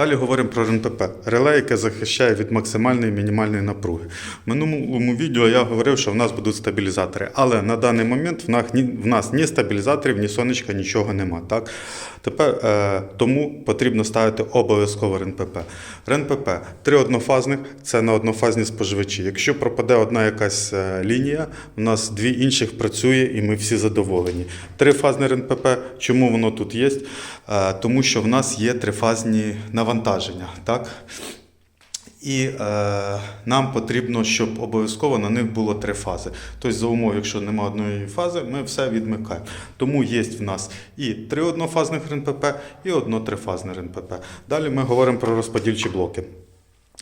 Далі говоримо про РНПП. Реле, яке захищає від максимальної і мінімальної напруги. В минулому відео я говорив, що в нас будуть стабілізатори, але на даний момент в нас в нас ні стабілізаторів, ні сонечка, нічого нема. Так? Тепер, е, тому потрібно ставити обов'язково РНПП. РНПП три однофазних це на однофазні споживачі. Якщо пропаде одна якась е, лінія, у нас дві інших працює і ми всі задоволені. Трифазне РНПП, чому воно тут є? Е, тому що в нас є трифазні навантаження. Так? І е, нам потрібно, щоб обов'язково на них було три фази. Тобто, за умов, якщо немає одної фази, ми все відмикаємо. Тому є в нас і три однофазних РНПП, і одно трифазне РНПП. Далі ми говоримо про розподільчі блоки.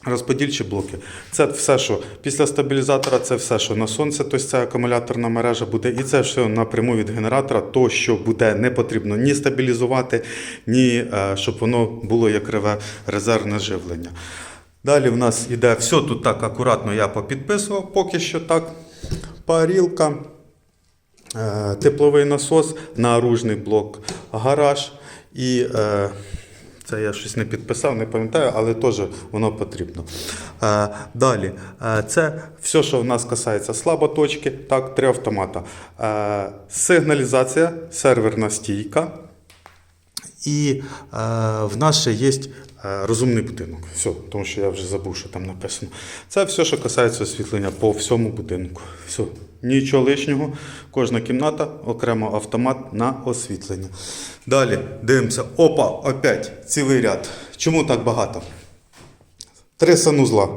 Розподільчі блоки це все, що після стабілізатора, це все, що на сонце, тобто це акумуляторна мережа буде, і це все напряму від генератора, то що буде не потрібно ні стабілізувати, ні е, щоб воно було як реве резервне живлення. Далі в нас іде все тут так акуратно я попідписував, поки що так. Парілка, е, тепловий насос, наружний блок, гараж і. Це я щось не підписав, не пам'ятаю, але теж воно потрібно. Е, далі, е, це все, що в нас касається слаботочки, так, три автомата. Е, сигналізація, серверна стійка. І е, в нас ще є е, розумний будинок. Все, тому що я вже забув, що там написано. Це все, що касається освітлення по всьому будинку. Все. Нічого лишнього. Кожна кімната окремо автомат на освітлення. Далі дивимося. Опа, опять цілий ряд. Чому так багато? Три санузла.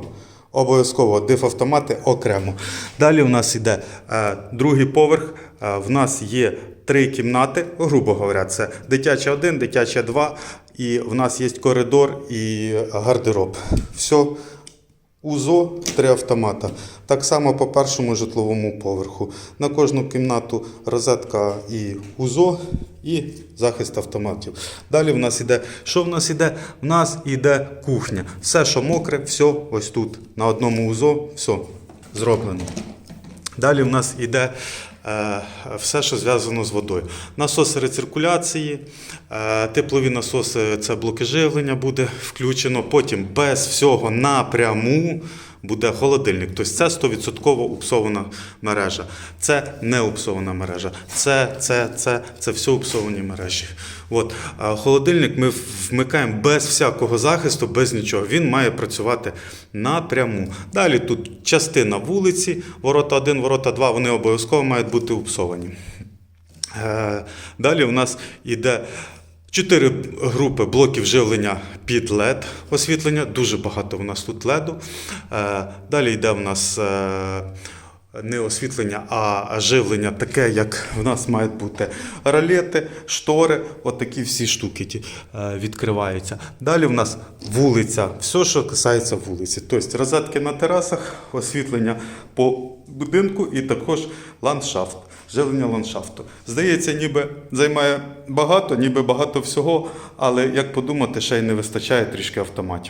Обов'язково дифавтомати окремо. Далі у нас йде е, другий поверх. Е, в нас є три кімнати, грубо говоря, це дитяча 1, дитяча 2, і в нас є коридор і гардероб. Все. УЗО, три автомата. Так само по першому житловому поверху. На кожну кімнату розетка і УЗО, і захист автоматів. Далі в нас іде. Що в нас іде? В нас іде кухня. Все, що мокре, все ось тут. На одному УЗО, все зроблено. Далі в нас іде все, що зв'язано з водою. Насоси рециркуляції, е, теплові насоси це блоки живлення буде включено. Потім без всього напряму буде холодильник. Тобто це 100% упсована мережа. Це не упсована мережа. Це, це, це, це все упсовані мережі. От. А холодильник ми вмикаємо без всякого захисту, без нічого. Він має працювати напряму. Далі тут частина вулиці, ворота 1, ворота 2, вони обов'язково мають бути упсовані. Е, Далі у нас йде чотири групи блоків живлення під LED освітлення. Дуже багато у нас тут LED. Далі йде у нас е, не освітлення, а живлення таке, як в нас мають бути ролети, штори, отакі всі штуки е, відкриваються. Далі в нас вулиця, все, що касається вулиці. Тобто розетки на терасах, освітлення по будинку і також ландшафт, живлення ландшафту. Здається, ніби займає багато, ніби багато всього, але як подумати, ще й не вистачає трішки автоматів.